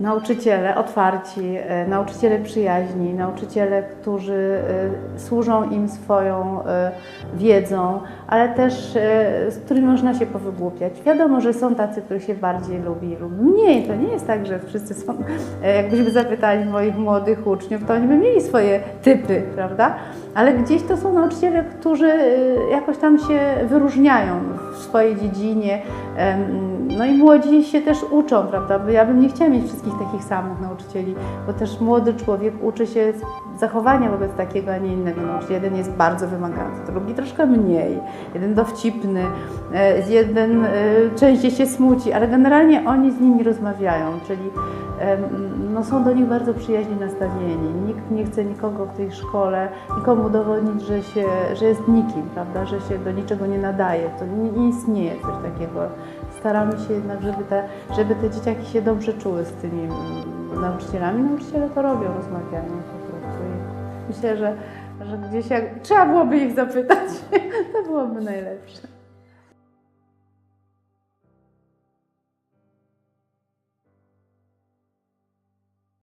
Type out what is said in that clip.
nauczyciele otwarci, e, nauczyciele przyjaźni, nauczyciele, którzy e, służą im swoją e, wiedzą, ale też z którymi można się powygłupiać. Wiadomo, że są tacy, których się bardziej lubi lub mniej. To nie jest tak, że wszyscy są, jakbyśmy zapytali moich młodych uczniów, to oni by mieli swoje typy, prawda? Ale gdzieś to są nauczyciele, którzy e, jakoś tam się wyróżniają w swojej dziedzinie. No i młodzi się też uczą, prawda? Bo ja bym nie chciała mieć wszystkich takich samych nauczycieli, bo też młody człowiek uczy się zachowania wobec takiego, a nie innego nauczyciela. Jeden jest bardzo wymagający, drugi troszkę mniej, jeden dowcipny, e, jeden e, częściej się smuci, ale generalnie oni z nimi rozmawiają, czyli no, są do nich bardzo przyjaźnie nastawieni. Nikt nie chce nikogo w tej szkole, nikomu udowodnić, że, się, że jest nikim, prawda? że się do niczego nie nadaje. To nie, nie istnieje coś takiego. Staramy się jednak, żeby te, żeby te dzieciaki się dobrze czuły z tymi mm, nauczycielami. Nauczyciele to robią, rozmawiają po prostu. I myślę, że, że gdzieś jak trzeba byłoby ich zapytać, to byłoby najlepsze.